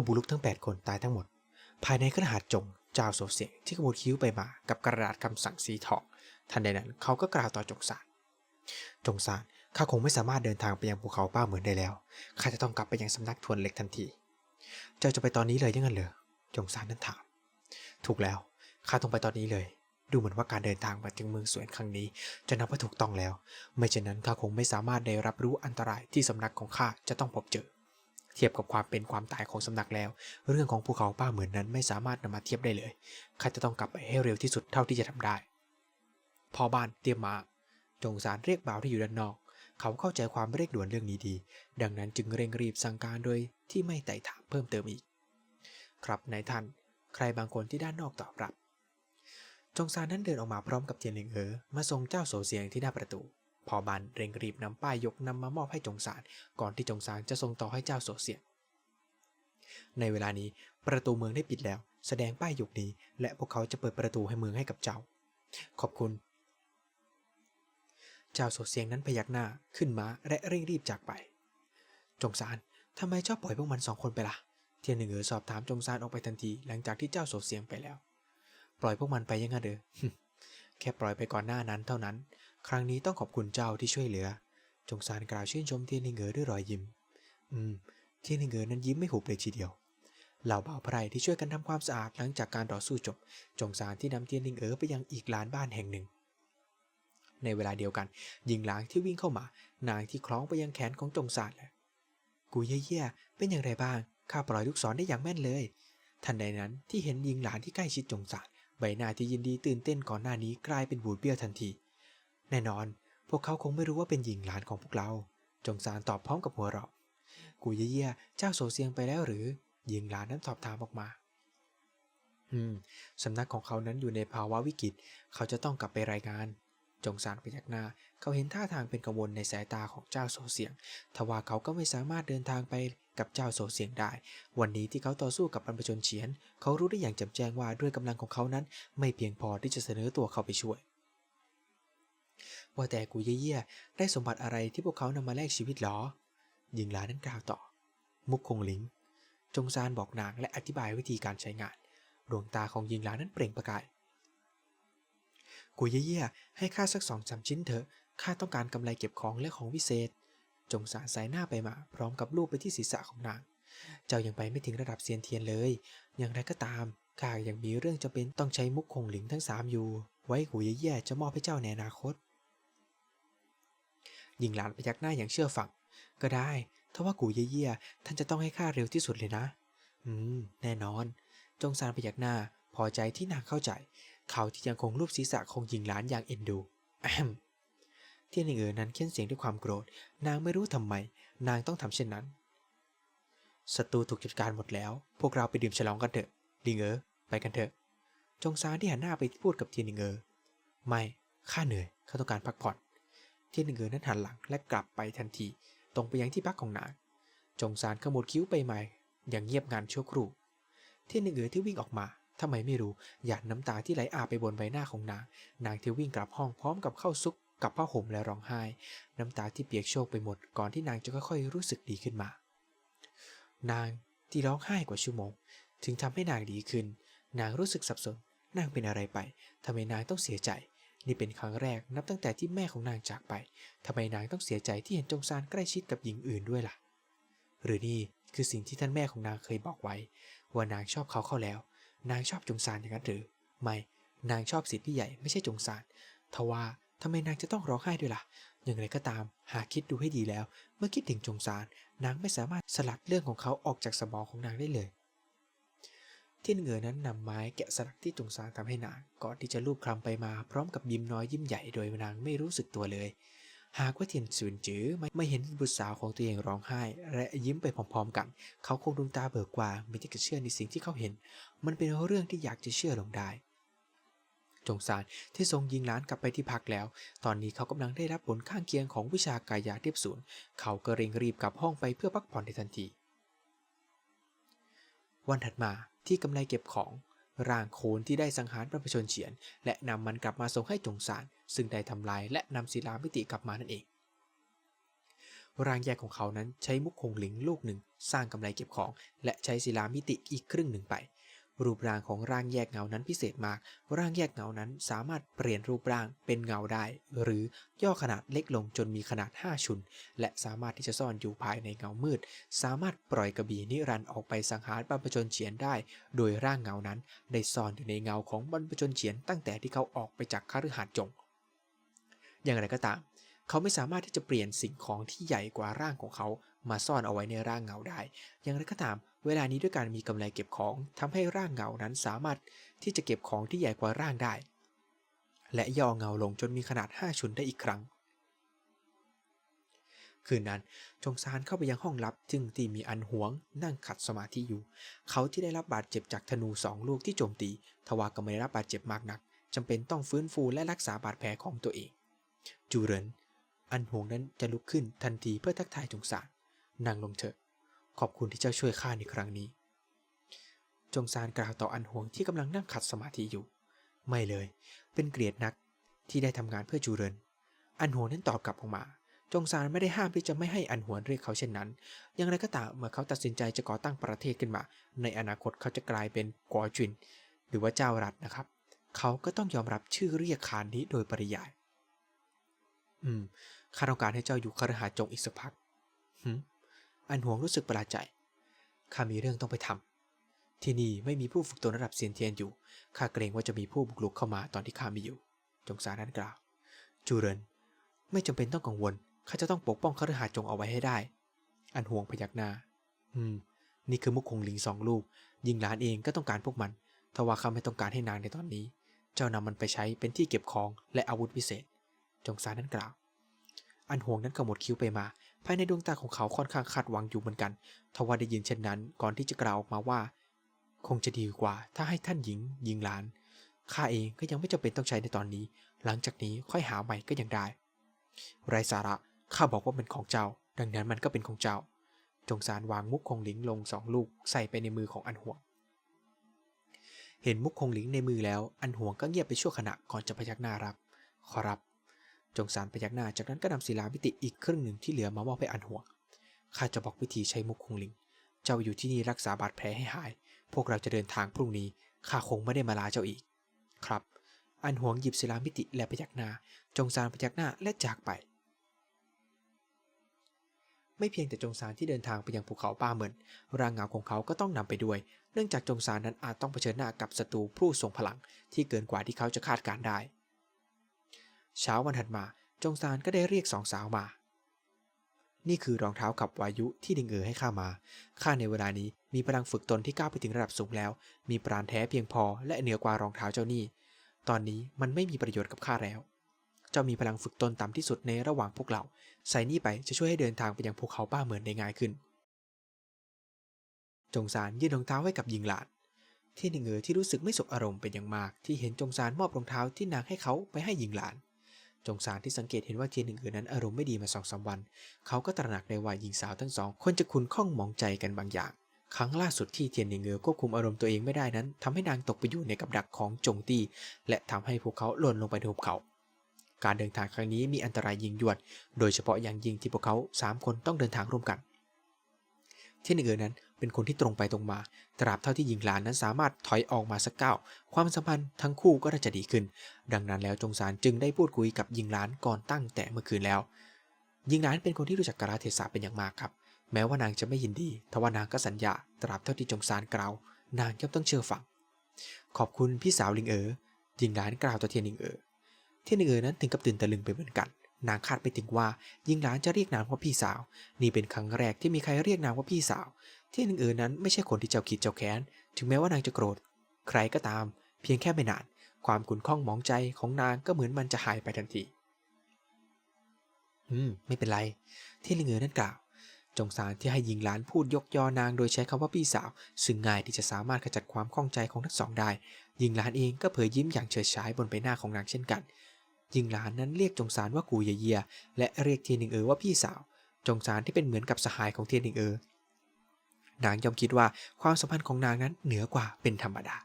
ผู้บุรุกทั้ง 8 คนตายทั้งหมด ภายในคฤหาสน์จงเจ้าโซเสียงที่ขมวดคิ้วไปมากับกระดาษคำสั่งสีทองทันใดนั้นเขาก็กล่าวต่อจงซานจงซานข้าคงไม่สามารถเดินทางไปยังภูเขาป้าเหมือนได้แล้วข้าจะต้องกลับไปยังสำนักทวนเล็กทันที เจ้าจะไปตอนนี้เลยยังไงเหรอจงซานนั้นถาม ถูกแล้วข้าต้องไปตอนนี้เลย ดูเหมือนว่าการเดินทางมาถึงเมืองสวนครั้งนี้ จะนับว่าถูกต้องแล้ว ไม่เช่นนั้นข้าคงไม่สามารถได้รับรู้อันตรายที่สำนักของข้าจะต้องพบเจอ เทียบกับความเป็นความตายของสำนักแล้ว เรื่องของภูเขาป้าเหมือนนั้นไม่สามารถนำมาเทียบได้เลยข้าจะต้องกลับไปให้เร็วที่สุดเท่าที่จะทำได้พ่อบ้านเตรียมมา จงสารเรียกบ่าวที่อยู่ด้านนอก เขาเข้าใจความเร่งด่วนเรื่องนี้ดี ดังนั้นจึงเร่งรีบสั่งการโดยที่ไม่ไต่ถามเพิ่มเติมอีก ครับนายท่าน ใครบางคนที่ด้านนอกตอบรับ จงซานนั้นเดินออกมาพร้อมกับเทียนหลิงเอ๋อมาส่งเจ้าโสเสียงที่หน้าประตู พอบันเร่งรีบนำป้ายยกนำมามอบให้จงซานก่อนที่จงซานจะส่งต่อให้เจ้าโสเสียงในเวลานี้ประตูเมืองได้ปิดแล้ว แสดงป้ายยกนี้ และพวกเขาจะเปิดประตูให้เมืองให้กับเจ้า ขอบคุณเจ้าโสเสียงนั้นพยักหน้าขึ้นมาและเร่งรีบจากไป จงซานทำไมชอบปล่อยพวกมันสองคนไปล่ะ เทียนหนึ่งเอ๋อสอบถามจงซานออกไปทันทีหลังจากที่เจ้าโสเสียงไปแล้ว ปล่อยพวกมันไปยังไงเด้อแค่ปล่อยไปก่อนหน้านั้นเท่านั้น ครั้งนี้ต้องขอบคุณเจ้าที่ช่วยเหลือ จงซานกล่าวชื่นชมเทียนนึ่งเอ๋อด้วยรอยยิ้ม อืม เทียนนึ่งเอ๋อนั้นยิ้มไม่หุบเลยทีเดียว เหล่าบ่าวไพรที่ช่วยกันทำความสะอาดหลังจากการต่อสู้จบ จงซานที่นำเทียนนึ่งเอ๋อไปยังอีกลานบ้านแห่งหนึ่ง ในเวลาเดียวกันหญิงหลางที่วิ่งเข้ามา นางที่คล้องไปยังแขนของจงซานแหละกูเย่ๆเป็นอย่างไรบ้าง ข้าปล่อยลูกศรได้อย่างแม่นเลย ทันใดนั้นที่เห็นหญิงหลานที่ใกล้ชิดจงซานใบหน้าที่ยินดีตื่นเต้นก่อนหน้านี้กลายเป็นบูดเบี้ยวทันที แน่นอน พวกเขาคงไม่รู้ว่าเป็นหญิงหลานของพวกเรา จงซานตอบพร้อมกับหัวเราะ กูเย่ๆเจ้าโซเซียงไปแล้วหรือ หญิงหลานนั้นตอบถามออกมา อืม สำนักของเขานั้นอยู่ในภาวะวิกฤต เขาจะต้องกลับไปรายงาน จงซานพยักหน้า เขาเห็นท่าทางเป็นกังวลในสายตาของเจ้าโซเสียง ทว่าเขาก็ไม่สามารถเดินทางไปกับเจ้าโซเสียงได้ วันนี้ที่เขาต่อสู้กับบรรพชนเฉียน เขารู้ได้อย่างแจ่มแจ้งว่าด้วยกำลังของเขานั้น ไม่เพียงพอที่จะเสนอตัวเข้าไปช่วย ว่าแต่กูเย่ๆได้สมบัติอะไรที่พวกเขานำมาแลกชีวิตหรอหญิงลานนั้นกล่าวต่อ มุกคงลิง จงซานบอกนางและอธิบายวิธีการใช้งาน ดวงตาของหญิงลานนั้นเปล่งประกาย กูเย่ๆให้ข้าสักสองสามชิ้นเถอะ ข้าต้องการกำไรเก็บของและของวิเศษ จงสานสายหน้าไปมา พร้อมกับลูบไปที่ศีรษะของนาง เจ้ายังไปไม่ถึงระดับเซียนเทียนเลย อย่างไรก็ตามข้ายังมีเรื่องจำเป็นต้องใช้มุกคงหลิงทั้งสามอยู่ ไว้กูเย่ๆจะมอบให้เจ้าในอนาคต หญิงหลานพยักหน้าอย่างเชื่อฟัง ก็ได้ถ้าว่ากูเยี่ยท่านจะต้องให้ข้าเร็วที่สุดเลยนะ อืม แน่นอน จงซานพยักหน้า พอใจที่นางเข้าใจ เขาที่ยังคงรูปศีรษะของหญิงหลานอย่างเอ็นดูเทียนหนิงเอ๋อนั้นเค้นเสียงด้วยความโกรธ นางไม่รู้ทำไม นางต้องทำเช่นนั้น ศัตรูถูกจัดการหมดแล้ว พวกเราไปดื่มฉลองกันเถอะลิงเอ๋อไปกันเถอะ จงซานที่หันหน้าไปพูดกับเทียนหนิงเอ๋อไม่ ข้าเหนื่อย ข้าต้องการพักผ่อน เทียนหนิงเอ๋อนั้นหันหลังและกลับไปทันที ตรงไปยังที่พักของนางจงซานขมวดคิ้วไปใหม่ อย่างเงียบงันชั่วครู่ เทียนหนึ่งเอ๋อที่วิ่งออกมาทำไมไม่รู้หยาดน้ำตาที่ไหลอาบไปบนใบหน้าของนาง นางที่วิ่งกลับห้องพร้อมกับเข้าซุกกับผ้าห่มและร้องไห้ น้ำตาที่เปียกโชกไปหมดก่อนที่นางจะค่อยๆรู้สึกดีขึ้นมา นางที่ร้องไห้กว่าชั่วโมง ถึงทำให้นางดีขึ้น นางรู้สึกสับสน นางเป็นอะไรไปทำไมนางต้องเสียใจ นี่เป็นครั้งแรกนับตั้งแต่ที่แม่ของนางจากไปทำไมนางต้องเสียใจที่เห็นจงซานใกล้ชิดกับหญิงอื่นด้วยล่ะ หรือนี่คือสิ่งที่ท่านแม่ของนางเคยบอกไว้ ว่านางชอบเขาเข้าแล้ว นางชอบจงซานอย่างนั้นหรือ ไม่ นางชอบสิทธิ์พี่ใหญ่ไม่ใช่จงซานทว่าทำไมนางจะต้องร้องไห้ด้วยล่ะ อย่างไรก็ตาม หากคิดดูให้ดีแล้ว เมื่อคิดถึงจงซาน นางไม่สามารถสลัดเรื่องของเขาออกจากสมองของนางได้เลย ที่เหงือนั้นนำไม้แกะสลักที่จงซานทำให้นางก่อนที่จะลูบคลำไปมาพร้อมกับยิ้มน้อยยิ้มใหญ่โดยนางไม่รู้สึกตัวเลย หากว่าเทียนซืนจื้อไม่เห็นบุตรสาวของตัวเองร้องไห้ และยิ้มไปพร้อมๆกัน เขาคงดวงตาเบิกกว่าไม่ที่จะเชื่อในสิ่งที่เขาเห็น มันเป็นเรื่องที่อยากจะเชื่อลงได้จงซานที่ทรงยิงล้านกลับไปที่พักแล้ว ตอนนี้เขากำลังได้รับผลข้างเคียงของวิชากายาเทียบศูนย์ เขาก็เร่งรีบกลับห้องไปเพื่อพักผ่อนในทันที วันถัดมา ที่กำไรเก็บของ ร่างโคนที่ได้สังหารประพชนเฉียน และนำมันกลับมาส่งให้จงซานซึ่งได้ทำลายและนำศิลามิติกลับมานั่นเอง ร่างแยกของเขานั้นใช้มุกคงหลิงลูกหนึ่ง สร้างกำไรเก็บของ และใช้ศิลามิติอีกครึ่งหนึ่งไป รูปร่างของร่างแยกเงานั้นพิเศษมาก ร่างแยกเงานั้นสามารถเปลี่ยนรูปร่างเป็นเงาได้ หรือย่อขนาดเล็กลงจนมีขนาด 5 ชุน และสามารถที่จะซ่อนอยู่ภายในเงามืด สามารถปล่อยกระบี่นิรันด์ออกไปสังหารบรรพชนเฉียนได้ โดยร่างเงานั้นได้ซ่อนอยู่ในเงาของบรรพชนเฉียนตั้งแต่ที่เขาออกไปจากคฤหาสน์จง อย่างไรก็ตาม เขาไม่สามารถที่จะเปลี่ยนสิ่งของที่ใหญ่กว่าร่างของเขามาซ่อนเอาไว้ในร่างเงาได้ อย่างไรก็ตาม เวลานี้ด้วยการมีกำไรเก็บของทำให้ร่างเงานั้นสามารถที่จะเก็บของที่ใหญ่กว่าร่างได้ และย่อเงาลงจนมีขนาด 5 ชุนได้อีกครั้ง คืนนั้นจงซานเข้าไปยังห้องลับจึงที่มีอันหวง นั่งขัดสมาธิอยู่ เขาที่ได้รับบาดเจ็บจากธนูสองลูกที่โจมตีทว่าก็ไม่ได้รับบาดเจ็บมากนักจำเป็นต้องฟื้นฟูและรักษาบาดแผลของตัวเอง จูเรนอันหวงนั้นจะลุกขึ้นทันทีเพื่อทักทายจงซานนั่งลงเถอะ ขอบคุณที่เจ้าช่วยข้าในครั้งนี้ จงซานกล่าวต่ออันหวงที่กำลังนั่งขัดสมาธิอยู่ ไม่เลย เป็นเกลียดนักที่ได้ทำงานเพื่อจูเริน อันหวงนั้นตอบกลับออกมา จงซานไม่ได้ห้ามที่จะไม่ให้อันหวนเรียกเขาเช่นนั้น อย่างไรก็ตามเมื่อเขาตัดสินใจจะก่อตั้งประเทศขึ้นมา ในอนาคตเขาจะกลายเป็นกอจินหรือว่าเจ้ารัฐนะครับ เขาก็ต้องยอมรับชื่อเรียกขานนี้โดยปริยาย อืม ข้าต้องการให้เจ้าอยู่คฤหาจงอีกสักพักหืม อันหวงรู้สึกประหลาดใจ ข้ามีเรื่องต้องไปทำที่นี่ไม่มีผู้ฝึกตนระดับเซียนเทียนอยู่ ข้าเกรงว่าจะมีผู้บุกรุกเข้ามาตอนที่ข้ามีอยู่ จงสานั้นกล่าว จูเรน ไม่จำเป็นต้องกังวล ข้าจะต้องปกป้องคฤหาสน์จงเอาไว้ให้ได้ อันหวงพยักหน้า อืม นี่คือมุกคงลิงสองลูก ยิงหลานเองก็ต้องการพวกมัน ทว่าข้าไม่ต้องการให้นางในตอนนี้ เจ้านำมันไปใช้เป็นที่เก็บของและอาวุธพิเศษ จงสานั้นกล่าว อันหวงนั้นกำหมดคิ้วไปมา ภายในดวงตาของเขาค่อนข้างคาดหวังอยู่เหมือนกันทว่าได้ยินเช่นนั้นก่อนที่จะกล่าวออกมาว่า คงจะดีกว่า ถ้าให้ท่านหญิงยิงหลานข้าเองก็ยังไม่จำเป็นต้องใช้ในตอนนี้ หลังจากนี้ค่อยหาใหม่ก็ยังได้ ไรสาระข้าบอกว่าเป็นของเจ้า ดังนั้นมันก็เป็นของเจ้า จงสารวางมุกคงหลิงลงสองลูกใส่ไปในมือของอันหวง เห็นมุกคงหลิงในมือแล้ว อันหวงก็เงียบไปชั่วขณะก่อนจะพยักหน้ารับ ขอรับ จงสารพยักหน้า จากนั้นก็นำศิลามิติอีกครึ่งหนึ่งที่เหลือมามอบให้อันหวงข้าจะบอกวิธีใช้มุกคงลิง เจ้าอยู่ที่นี่รักษาบาดแผลให้หาย พวกเราจะเดินทางพรุ่งนี้ ข้าคงไม่ได้มาลาเจ้าอีก ครับ อันหวงหยิบศิลามิติและพยักหน้า จงสารพยักหน้าและจากไป ไม่เพียงแต่จงสารที่เดินทางไปยังภูเขาป้าเหมินร่างเงาของเขาก็ต้องนำไปด้วย เนื่องจากจงสารนั้นอาจต้องเผชิญหน้ากับศัตรูผู้ทรงพลัง ที่เกินกว่าที่เขาจะคาดการได้ เช้าวันถัดมาจงสารก็ได้เรียกสองสาวมา นี่คือรองเท้ากับวายุที่ดิงเอ๋อให้ข้ามา ข้าในเวลานี้มีพลังฝึกตนที่ก้าวไปถึงระดับสูงแล้ว มีปราณแท้เพียงพอและเหนือกว่ารองเท้าเจ้านี่ ตอนนี้มันไม่มีประโยชน์กับข้าแล้ว เจ้ามีพลังฝึกตนต่ำที่สุดในระหว่างพวกเรา ใส่นี่ไปจะช่วยให้เดินทางไปยังภูเขาป้าเหมือนได้ง่ายขึ้น จงซานยื่นรองเท้าให้กับหญิงหลานที่หนึ่งเอ๋อที่รู้สึกไม่สบอารมณ์เป็นอย่างมาก ที่เห็นจงซานมอบรองเท้าที่นางให้เขาไปให้หญิงหลาน จงซานที่สังเกตเห็นว่าเทียนหนึ่งเอ๋อนั้นอารมณ์ไม่ดีมาสองสาวัน เขาก็ตระหนักได้ว่าหญิงสาวทั้งสองคนจะคุ้นข้องมองใจกันบางอย่าง ครั้งล่าสุดที่เทียนหนึ่งเอ๋อควบคุมอารมณ์ตัวเองไม่ได้นั้นทำให้นางตกไปอยู่ในกับดักของจงตี้และทำให้พวกเขาหล่นลงไปในหุบเขา การเดินทางครั้งนี้มีอันตรายยิงยวด โดยเฉพาะอย่างยิ่งที่พวกเขาสามคนต้องเดินทางร่วมกันที่หนึ่งเอ๋อนั้น เป็นคนที่ตรงไปตรงมา ตราบเท่าที่หญิงหลานนั้นสามารถถอยออกมาสักก้าวความสัมพันธ์ทั้งคู่ก็จะดีขึ้น ดังนั้นแล้วจงสารจึงได้พูดคุยกับหญิงหลานก่อนตั้งแต่เมื่อคืนแล้วหญิงหลานเป็นคนที่รู้จักกราเทศะเป็นอย่างมากครับ แม้ว่านางจะไม่ยินดีทว่านางก็สัญญา ตราบเท่าที่จงสารกล่าวนางย่อมต้องเชื่อฟังขอบคุณพี่สาวลิงเอ๋อหญิงหลานกล่าวต่อเทียนลิงเอ๋อเทียนเอ๋อนั้นถึงกับตื่นตะลึงไปเหมือนกันนางคาดไม่ถึงว่ายิงหลานจะเรียกนางว่าพี่สาว นี่เป็นครั้งแรกที่มีใครเรียกนางว่าพี่สาว ทียนางเอ๋อนั้นไม่ใช่คนที่เจ้าคิดเจ้าแค้น ถึงแม้ว่านางจะโกรธ ใครก็ตาม เพียงแค่ไม่นาน ความขุ่นข้องมองใจของนางก็เหมือนมันจะหายไปทันที อืม ไม่เป็นไร ทียนางเอ๋อนั้นกล่าว จงสารที่ให้ยิงหลานพูดยกยอนางโดยใช้คำว่าพี่สาว ซึ่งง่ายที่จะสามารถขจัดความข้องใจของทั้งสองได้ยิงหลานเองก็เผยยิ้มอย่างเฉิดฉายบนใบหน้าของนางเช่นกันยิงหลานนั้นเรียกจงสารว่ากูเยีย และเรียกเทียนหนึ่งเอ๋อว่าพี่สาว จงสารที่เป็นเหมือนกับสหายของเทียนหนึ่งเอ๋อ นางย่อมคิดว่าความสัมพันธ์ของนางนั้นเหนือกว่าเป็นธรรมดา